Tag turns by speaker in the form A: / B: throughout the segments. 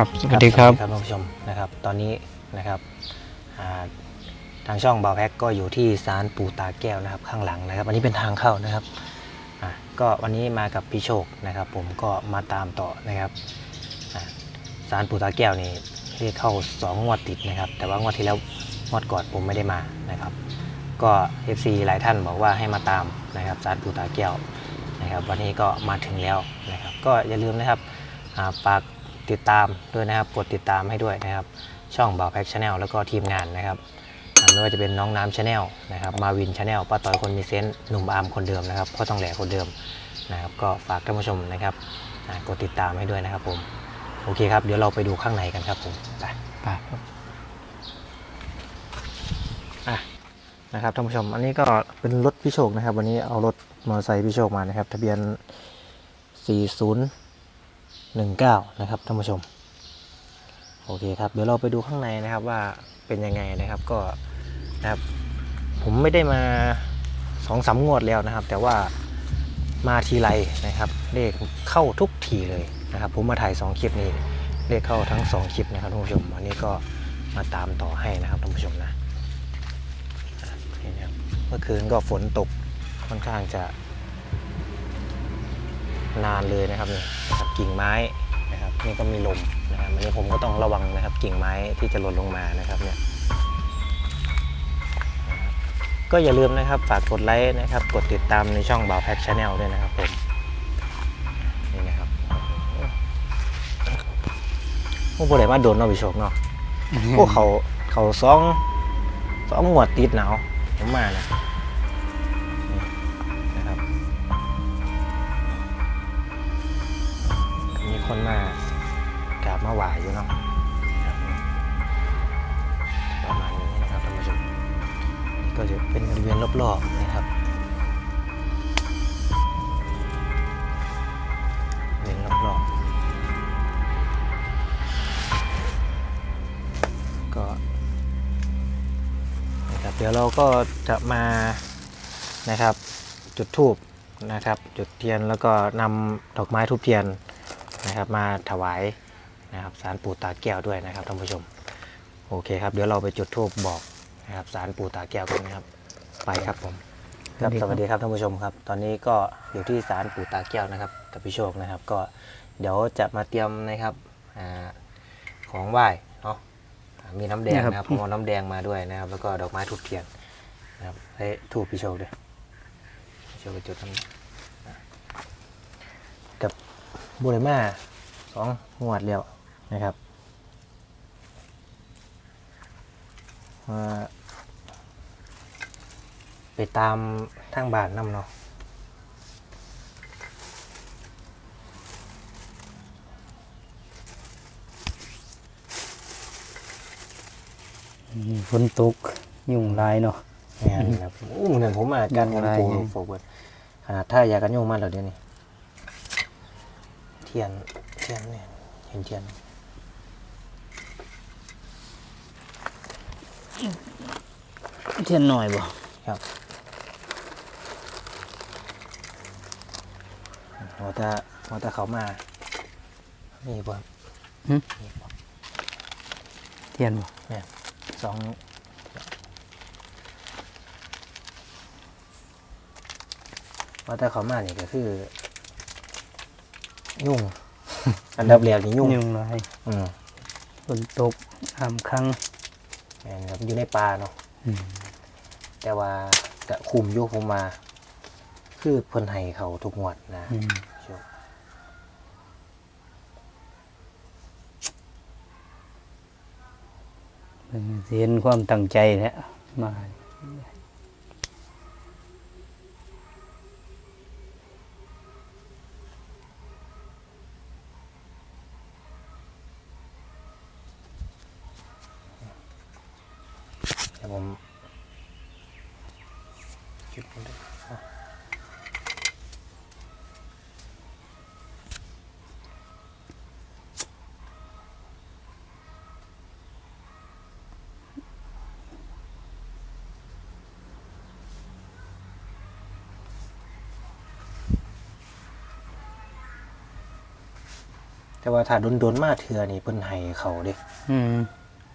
A: ครับ สวัสดีครับ
B: สวัสดีครับท่านผู้ชมนะครับตอนนี้นะครับอ่าทางช่องบาวแพ็กก็อยู่ที่ศาลปู่ตาแก้วนะครับ ข้างหลังนะครับ อันนี้เป็นทางเข้านะครับอ่าก็วันนี้มากับพี่โชคนะครับ ผมก็มาตามต่อนะครับอ่าศาลปู่ตาแก้วนี่เรียกเข้าสองงวดติดนะครับ แต่ว่างวดที่แล้วงวดก่อนผมไม่ได้มานะครับ ก็ FC หลายท่านบอกว่าให้มาตามนะครับศาลปู่ตาแก้วนะครับ วันนี้ก็มาถึงแล้วนะครับ ก็อย่าลืมนะครับอ่าฝาก ติดตามด้วยนะครับ กดติดตามให้ด้วยนะครับ ช่องบ่าวแพ็กชาแนลแล้วก็ทีมงานนะครับอ่าไม่ว่าจะเป็นน้องน้ำชาแนลนะครับ มาวินชาแนลป้าต้อยคนมีเซนต์หนุ่มอาร์มคนเดิมนะครับพ่อต้องแหล่คนเดิมนะครับ ก็ฝากท่านผู้ชมนะครับกดติดตามให้ด้วยนะครับผมโอเคครับ เดี๋ยวเราไปดูข้างในกันครับผมไป
A: ครับ
B: นะครับท่านผู้ชม อันนี้ก็เป็นรถพี่โชคนะครับ วันนี้เอารถมอเตอร์ไซค์พี่โชคมานะครับ ทะเบียน 19 นะครับท่านผู้ชม โอเคครับ เดี๋ยวเราไปดูข้างในนะครับว่าเป็นยังไงนะครับก็นะครับผมไม่ได้มาสองสามงวดแล้วนะครับ แต่ว่ามาทีไรนะครับเลขเข้าทุกทีเลยนะครับ ผมมาถ่ายสองคลิปนี้เลขเข้าทั้งสองคลิปนะครับท่านผู้ชมวันนี้ก็มาตามต่อให้นะครับท่านผู้ชมนะเมื่อคืนก็ฝนตกค่อนข้างจะ นานเลยนะครับนี่นะครับกิ่งไม้นะครับนี่ก็มีลมนะครับวันนี้ผมก็ต้องระวังนะครับกิ่งไม้ที่จะหล่นลงมานะครับเนี่ยก็อย่าลืมนะครับฝากกดไลค์นะครับ กดติดตามในช่องบ่าวแพ็กชาแนลด้วยนะครับผมนี่นะครับโอ้โหไหนมาโดนเนาะพี่โชคเนาะพวกเขาเขาสองสองหมวดติดหนาวผมมานะ คนมากราบมาไหวอยู่เนาะประมาณนี้นะครับท่านผู้ชมก็จะเป็นบริเวณรอบๆนะครับบริเวณรอบๆก็นะครับเดี๋ยวเราก็จะมานะครับจุดธูปนะครับ จุดเทียนแล้วก็นำดอกไม้ทูบเทียน นะครับ มาถวายนะครับสารปู่ตาแก้วด้วยนะครับท่านผู้ชม โอเคครับ เดี๋ยวเราไปจุดธูปบอกนะครับสารปู่ตาแก้วกันนะครับ ไปครับผมครับสวัสดีครับท่านผู้ชมครับ ตอนนี้ก็อยู่ที่ศาลปู่ตาแก้วนะครับ กับพี่โชคนะครับ ก็เดี๋ยวจะมาเตรียมนะครับอาของไหว้เนาะอ่ามีน้ำแดงนะครับผมเอาน้ำแดงมาด้วยนะครับ แล้วก็ดอกไม้ทูบเทียนนะครับให้ทูบพี่โชคด้วยพี่โชคไปจุดน้ำอ่ากับ บูเรมาสองงวดแล้วนะครับว่าไปตามทางบ้านน้ำเนาะ
A: ฝนตกยุ่งหลายเนาะ
B: แม่นครับโอ้เหมือนผมมาการกัน
A: อะไร
B: ปู
A: ไง
B: โฟกเวิร์ดขนาดถ้ายากันยุ่งมากแล้วเดี๋ยวนี้ เทียน เทียนเนี่ยเห็นเทียน
A: เทียนหน่อยบ่
B: ครับพอถ้าพอถ้าเขามา มีบ่ครับมีบ่
A: เทียนบ่
B: เนี่ยสองว่าแต่เขามานี่ก็คือ ยุ่ง อันดับแรกนี่ยุ่ง
A: ยุ่งหลาย
B: อืม
A: ฝนตกห้ามครั้ง
B: แม่นครับอยู่ในป่าเนาะ
A: อืม
B: แต่ว่าจะคุมอยุผมมา คือเพิ่นให้เขาทุกงวดนะ
A: อืม
B: โชค
A: เพิ่นเห็นความตั้งใจแหล้วมา
B: เดี๋ยวผมหยุดมันด้วยแต่ว่าถ้าโดนๆมาเถื่อนี่เพิ่นให้เขาเด้
A: อืม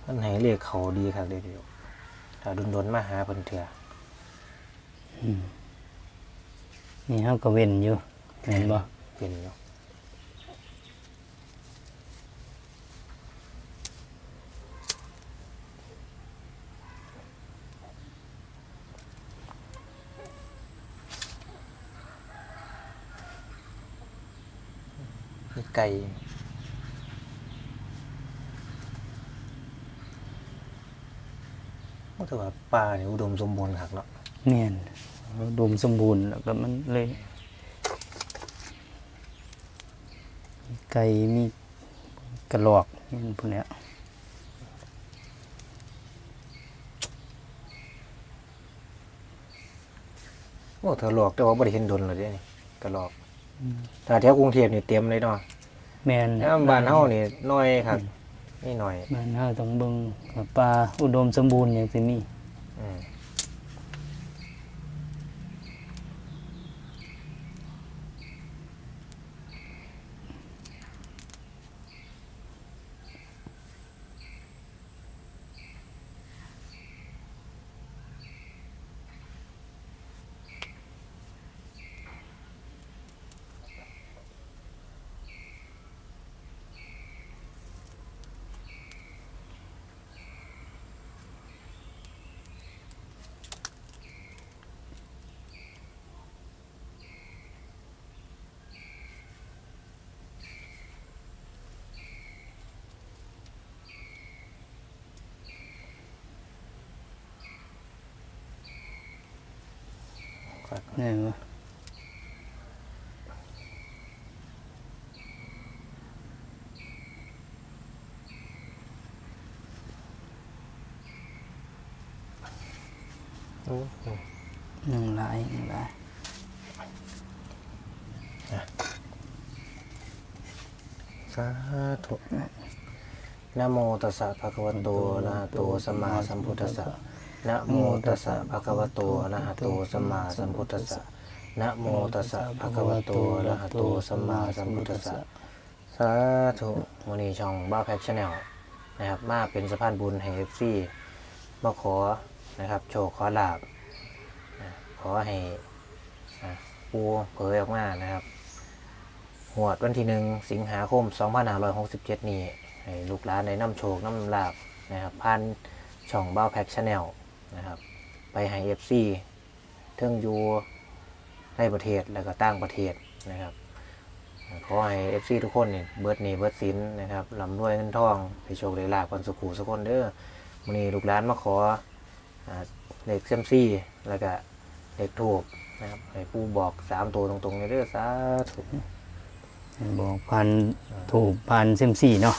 B: เพิ่นให้เลขเขาดีครับเดี๋ยว ถ้าโดนๆมาหาเพิ่นเทื่อ
A: นี่เฮาก็เว้นอยู่เห็นบ่
B: เป็นอยู่นี่ไก่ ก็ถือว่าป่าเนี่ยอุดมสมบูรณ์ครับเนาะ
A: แม่นอุดมสมบูรณ์แล้วก็มันเลยมีไก่มีกระรอกนี่พวกเนี้ย
B: โอ้เธอหลอกแต่ว่าบ่ได้เห็นดนเลยเด้นี่กระหลอกถ้าแถวกรุงเทพนี่เต็มเลยเนาะ
A: แม่น
B: แล้วบ้านเฮานี่น้อยครับ นี่น้อย
A: บ้านเฮาต้องเบิ่งว่าป่าอุดมสมบูรณ์อย่างสิมี
B: อืม
A: นี่ว่า
B: อืมอืม
A: หนึ่งหลายหนึ่งหลาย
B: สาธุนะโมตัสสะภะคะวะโตอะระหะโตสัมมาสัมพุทธัสสะ นะโมตัสสะภะคะวะโตอะระหะโตสัมมาสัมพุทธัสสะนะโมตัสสะภะคะวะโตอะระหะโตสัมมาสัมพุทธัสสะสาธุวันนี้ช่องบ้าแพ็กชาแนลนะครับมาเป็นสะพานบุญให้เอฟซีมาขอนะครับโชว์ขอลาบขอให้ปูเผยออกมานะครับหวดวันที่หนึ่งสิงหาคม 2567 นี้ให้ลูกหลานในน้ำโชคน้ำลาบนะครับผ่านช่องบ้าแพ็กชาแนล นะครับ ไปให้เอฟซีเทิงอยูในประเทศแล้วก็ต่างประเทศนะครับ ขอให้เอฟซีทุกคนนี่เบิดหนีเบิดสินนะครับลำรวยเงินทองให้โชคได้ลาบคนสุขูสุกคนเด้อวันนี้ลูกหลานมาขออ่าเลขเซยมซี่แล้วก็เลขทูบนะครับให้ผู้บอกสามตัวตรงๆเลยเด้อสาธุ
A: บอกพันถูกพันเซมซี่เนาะ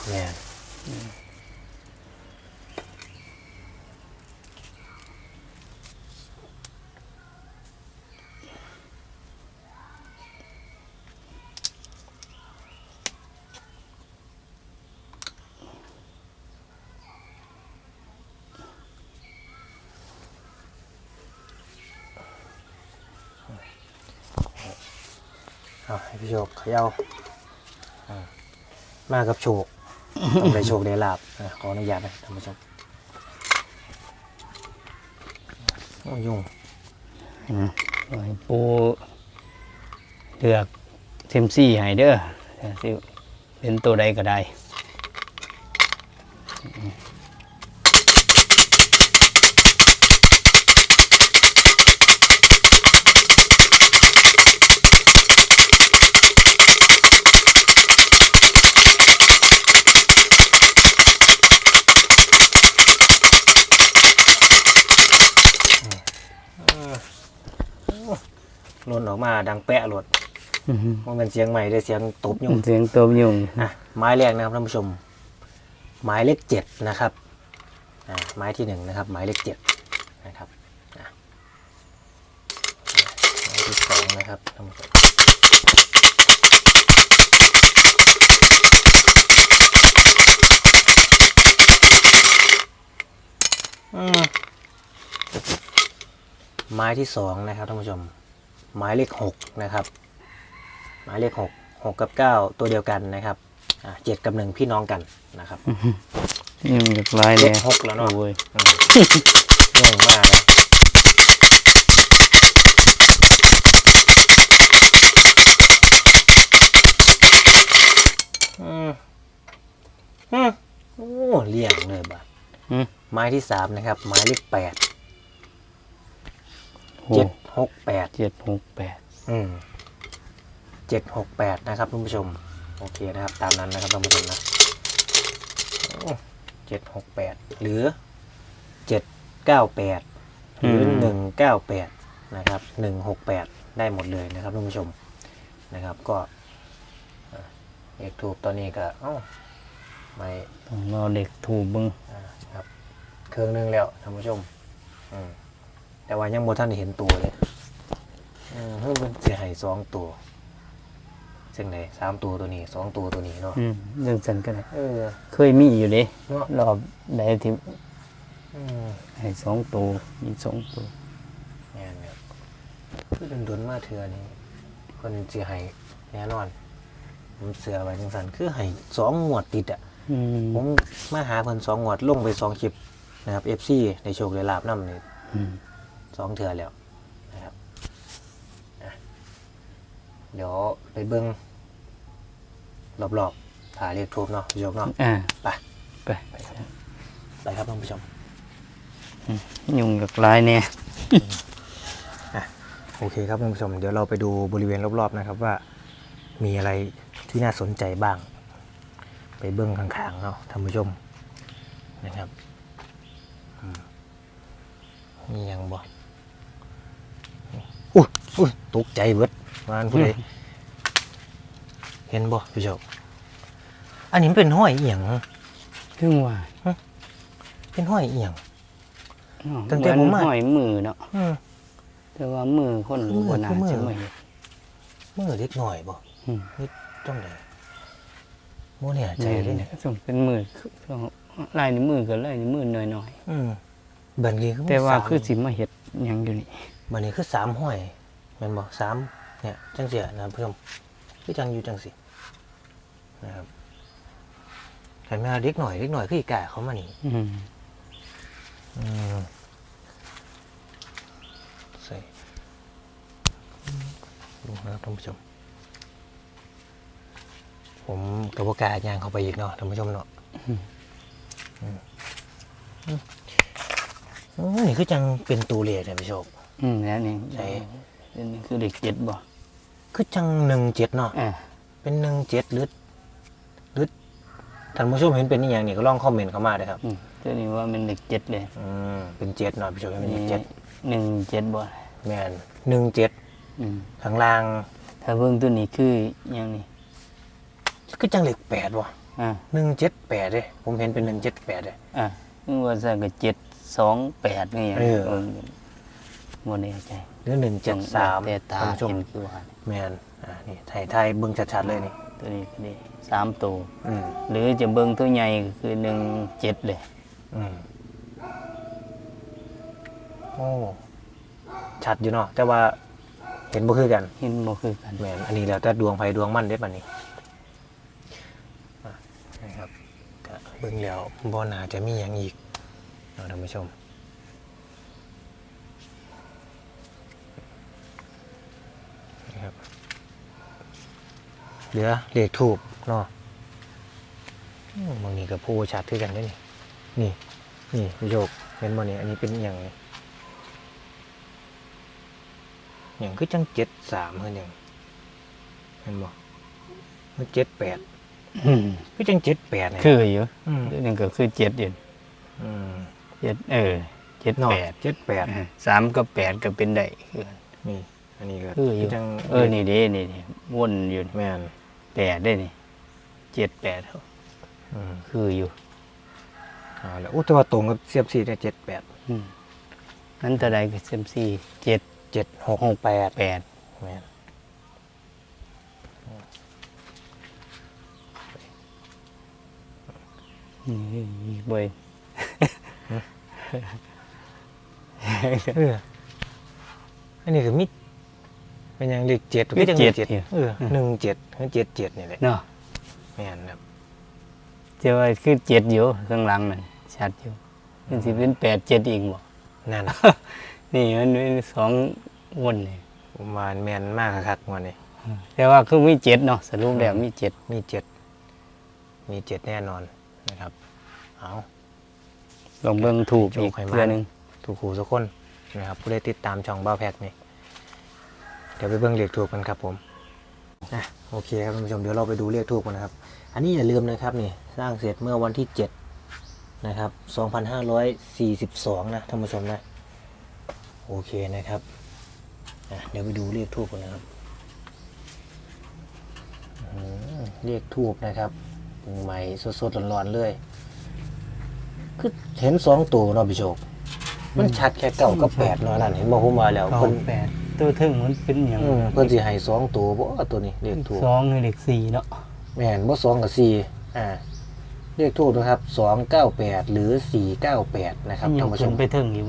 B: อาให้พี่โชคเขย่าอ่ามากับโชคต้องได้โชคได้ลาบอะขออนุญาตนะท่านผู้ชมโอ้ยุ่ง
A: อืมขอให้ปูเลือกเซมซี่ให้เด้อแต่สิเป็นตัวใดก็ได้
B: ล่นออกมาดังแปะหลด
A: อือฮึ
B: มันเป็นเสียงใหม่ได้เสียงตบยุ่ง
A: เสียงตัวยุง
B: อะไม้แรกนะครับท่านผู้ชม หมายเลขเจ็ดนะครับอะไม้ที่หนึ่งนะครับ หมายเลขเจ็ดนะครับอะไม้ที่สองนะครับท่านผู้ชมอืมไม้ที่สองนะครับท่านผู้ชม หมายเลขหกนะครับหมายเลขหกหกกับเก้าตัวเดียวกันนะครับอะเจ็ดกับหนึ่งพี่น้องกันนะครับ
A: ยังจากลาย
B: เจ็
A: แน่
B: ดหกแล้วเนาะ
A: โอ้ย
B: อืมงงมากนะอืมอืมโอ้เลี่ยงเลยบัด
A: อืม
B: ไม้ที่สามนะครับ ไม้เลขแปด
A: โห
B: เจ็ด หกแปด
A: เจ็ดหกแปด
B: อืมเจ็ดหกแปดนะครับท่านผู้ชม โอเคนะครับ ตามนั้นนะครับท่านผู้ชมนะเจ็ดหกแปดหรือเจ็ดเก้าแปดหรือหนึ่งเก้าแปดนะครับหนึ่งหกแปดได้หมดเลยนะครับท่านผู้ชมนะครับก็อะเลขถูกตอนนี้ก็เอ้าไม่
A: ต้องรอเด็กถูกเบึง
B: อ่าครับ เครื่องหนึงแล้วท่านผู้ชม อืม แต่ว่ายังบ่ท่านได้เห็นตัวเลยอืมเพิ่งเป็นเสียหายสองตัวซึ่งไหนสามตัวตัวนี้สองตัวตัวนี้เนาะ
A: อืมเรื่องสันก็ได้
B: เออ
A: เคยมีอยู่เด้
B: เนาะ
A: รอบใดที่
B: อืม
A: ให้สองตัวมีสองตัว
B: แน่นครับคือโดนๆมาเทือนี้คนเสียหายแน่นอน ผมเสือไว้จังสันคือให้สองงวดติดอะ
A: อืม
B: ผมมาหาเพิ่นสองงวดลงไปสองคลิปนะครับเอฟซีในโชคในลาบน้ำนี่
A: อืม
B: สองเทือแล้วนะครับอะเดี๋ยวไปเบิ้งรอบๆถ่ายเรียกทูบเนาะพี่โยกเนาะ
A: อ่า
B: ไป
A: ไป
B: ไปครับไปครับท่านผู้ชม
A: ยุงจากลายเนี่ย
B: โอเคครับท่านผู้ชม เดี๋ยวเราไปดูบริเวณรอบๆนะครับว่า มีอะไรที่น่าสนใจบ้าง ไปเบื้องข้างๆเนาะท่านผู้ชมนะครับอืมมีหยังบ่อุ้ย อุ้ยตกใจเบิดมานผู้ใดเห็นบ่พี่โชคอันนี้มันเป็นห้อยเอียง
A: ถึงว่า
B: เป็นห้อยเอียง
A: เนาะ
B: ตั้งแต่ผมมา
A: เหอนห้อยมือเนาะ
B: อืม
A: แต่ว่ามือคน
B: คือมือ
A: บ่น่า
B: คือมือ
A: จะไม่เห็น
B: มือเล็กหน่อยบ่
A: อืม
B: นี่ต้องไหนโมเนี่ยใจเลยเนี่ย
A: ส่งเป็นมือคือลายนิ้วมือกับลายนิ้วมือหน่อย
B: อืมบันนี้คือ
A: ๆแต่ว่า
B: สม
A: คือสิมาเห็ดหยังอยู่นี่
B: บันนี้คือสามห้อยแมันบอกสามเนี่ยจังเสียนะเพื่อนคือจังอยู่จังสินะครับขันมาเล็กหน่อยเล็กหน่อยคืออีกาเขามานี่
A: อืม
B: อืมใส่ดูนะครับท่านผู้ชม ผมกระบกล้ายางเข้าไปอีกเนาะท่านผู้ชมเนาะอืมอืมอืมนี่คือจังเป็นตูเลสเนี่ยพี่โชค
A: อืมแล้วนี่
B: ใช่
A: อันนี้คือเด็กเจ็ดบ่
B: คือจังหนึ่งเจ็ดเนาะ
A: อ่า
B: เป็นหนึ่งเจ็ดหรือหรือท่านผู้ชมเห็นเป็นนี่อย่างนี้ก็ลองคอมเมนต์เข้ามาเลยครับ
A: อืมตัวนี้ว่าเป็นเด็กเจ็ดเลย
B: อืมเป็นเจ็ดเนาะพี่โชคเป็นเจ็ด
A: หนึ่งเจ็ดบ่
B: แมนหนึ่งเจ็ด
A: อืม
B: ข้างล่าง
A: ถ้าเบิ่งตัวนี้คือหยังนี่
B: ก็จังเลขแปดวะ
A: อ่า
B: หนึ่งเจ็ดแปดเลยผมเห็นเป็นหนึ่งเจ็ดแปดเลย
A: อ่าคือว่าซะก็เจ็ดสองแปดนี่หยัง
B: เออ
A: เออ บ่แน่ใจ
B: หรือหนึ่งเจ็ดสาม
A: แต่ตา
B: ท่านผู้ชม
A: เห็นคือว่า
B: แมนอ่านี่ไทยไทยเบิ้งชัดๆเลยนี่
A: ตัวนี้ก็ได้สามตัว
B: อืม
A: หรือจะเบิ่งตัวใหญ่ก็คือหนึ่งเจ็ดเลย
B: อืมโอ้ชัดอยู่เนาะแต่ว่าเห็นบ่คือกัน
A: เห็นบ่คือกัน
B: แมนอันนี้แล้วแต่ดวงไฟดวงมันเด็ดปันนี้อะนะครับก็เบิ่งแล้วบ่น่าจะมีอย่างอีกเนาะท่านผู้ชมนะครับ เหลือเลขถูกเนาะอืมบางนี้กับผู้ชัดที่กันได้อนี่ นี่นี่พี่โยกเป็นบ่นี่อันนี้เป็นอหย่างนี้อย่างคือจังเจ็ดสามเฮืออย่างเห็นบ่มันเจ็ดแปด
A: อืม
B: คือจังเจ็ดแปดเนี่ย
A: คืออยู่
B: อืม
A: ตัวนึงก็คือเจ็ดอยู่
B: อืม
A: เจ็ดเออเจ็ด
B: เนาะ
A: แปด
B: เจ็ดแปด
A: อ่าสามกับแปดก็เป็นได้คือ
B: นี่อันนี้ก็
A: คืออยู่
B: จัง
A: เออนี่เด้นี่นี่วนอยู่นี่
B: แม่น
A: แปดได้นี่เจ็ดแปด
B: อืม
A: คืออยู่
B: เอาแล้วอู้แต่ว่าตรงกับเสียบสี่เนี่ยเจ็ดแปด
A: อืมนั้นตัวใดก็เซมซี่เจ็ด
B: เจ็ดหกแปด
A: แปด
B: แม่น
A: นี่อีกเบย
B: เอออันนี้คือมิ เป็นอย่างเลขเจ็ด
A: เลขเจ็ด
B: เจ็ด
A: เนี่ย
B: เออหนึ่งเจ็ดหรือเจ็ดเจ็ดนี่แหละ
A: เนาะ
B: แม่นครับ
A: จะว่าคือเจ็ดอยู่ข้างหลังนั่นชัดอยู่มันสิเป็นแปดเจ็ดอีกบ่
B: นั่น
A: นี่มันเป็นสองวนนี่
B: ประมาณแมนมากครับงวันนี้
A: แต่ว่าคือมีเจ็ดเนาะสรุปแล้วมีเจ็ด
B: มีเจ็ดมีเจ็ดแน่นอนนะครับ เอา
A: ลองเบิ่งถูกอีก
B: โชคให้มา
A: เพื่อหนึง
B: ถูกหูสักคนนะครับผู้ได้ติดตามช่องเบ้าแพ็กนี่เดี๋ยวไปเบิ่งเรียกถูกกันครับผมอะโอเคครับท่านผู้ชมเดี๋ยวเราไปดูเรียกถูกกันนะครับ อันนี้อย่าลืมนะครับนี่สร้างเสร็จเมื่อวันที่ 7 นะครับ 2542 นะท่านผู้ชมนะ โอเคนะครับอะเดี๋ยวไปดูเรียกทูบกันนะครับเรียกทูบนะครับใหม่สดๆร้อนๆเลยคือเห็นสองตัวเนาะพี่โชคมันชัดแค่เก้ากับแปดเนาะนั่นเห็นบ่ผมว่าแล้ว
A: สอ
B: เพิ่
A: ง
B: น
A: แปด ตัวถึงมันเป็นอย่าง
B: อืมเพิ่นสิให้สองตัวบ่ตัวนี้เรียกทูบ
A: สองคือเด็กสี่เนาะ
B: แม่นบ่สองกับสี่อ่าเรียกทูบนะครับสองเก้าแปดหรือสี่เก้าแปดนะครับ
A: ยั
B: ท่าน
A: ง
B: ผู้ช
A: ขึ้
B: ม
A: นไปถึงอยู่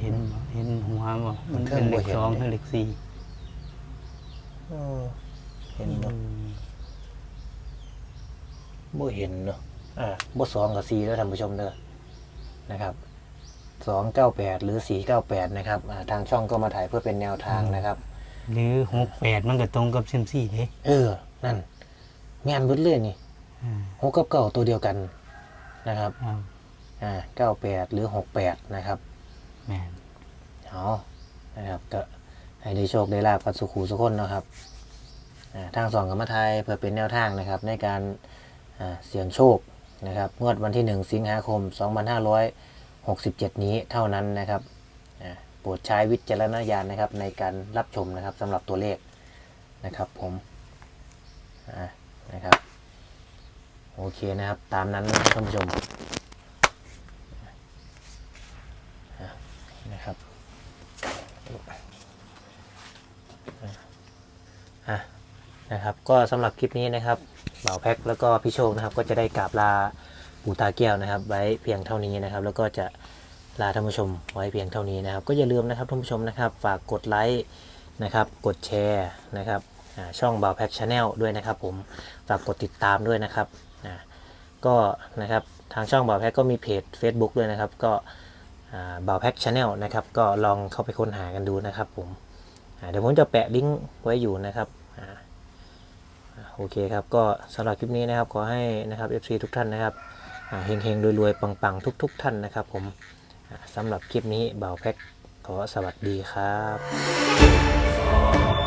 A: เห็นบ่เห็นหัวบ่มันเป็นเด็กสองคือเด็กสี่
B: เออเห็นเนาะบ่เห็นเนาะอ่าบ่สองกับสี่แล้วท่านผู้ชมเด้อนะครับ สองเก้าแปดหรือสี่เก้าแปดนะครับอ่าทางช่องก็มาถ่ายเพื่อเป็นแนวทางนะครับ
A: หรือหกแปดมันก็ตรงกับเซมซี่เด้
B: เออ นั่นแม่นเบิดเลยนี่
A: อ่า
B: หกกับเก้าตัวเดียวกันนะครับ
A: อ่า
B: อ่าเก้าแปดหรือหกแปดนะครับ
A: แม่น
B: เอานะครับก็ให้ได้โชคได้ลาบกันสุขูสุขคนเนาะครับอ่าทางสองกับมาไทยเพื่อเป็นแนวทางนะครับ ในการอ่าเสี่ยงโชคนะครับ งวดวันที่ 1 สิงหาคม 67 นี้เท่านั้นนะครับโปรดใช้วิจารณญาณนะครับในการรับชมนะครับสำหรับตัวเลขนะครับผมนะครับโอเคนะครับตามนั้นนะครับท่านผู้ชมนะครับอะนะครับก็สำหรับคลิปนี้นะครับบ่าวแพ็คแล้วก็พี่โชคนะครับก็จะได้กราบลา ปู่ตาแก้วนะครับ ไว้เพียงเท่านี้นะครับ แล้วก็จะลาท่านผู้ชมไว้เพียงเท่านี้นะครับ ก็อย่าลืมนะครับท่านผู้ชมนะครับ ฝากกดไลค์นะครับ กดแชร์นะครับช่องบ่าวแพ็คชาแนลด้วยนะครับ ผมฝากกดติดตามด้วยนะครับก็นะครับทางช่องบ่าวแพ็คก็มีเพจ Facebook ด้วยนะครับ ก็บ่าวแพ็คชาแนลนะครับ ก็ลองเข้าไปค้นหากันดูนะครับ ผมเดี๋ยวผมจะแปะลิงก์ไว้อยู่นะครับโอเคครับ ก็สำหรับคลิปนี้นะครับ ขอให้นะครับ FC ทุกท่านนะครับ เฮงๆรวยๆ ปัง ๆ ทุก ๆ ท่านนะครับผมสำหรับคลิปนี้เบาแพ็คขอสวัสดีครับ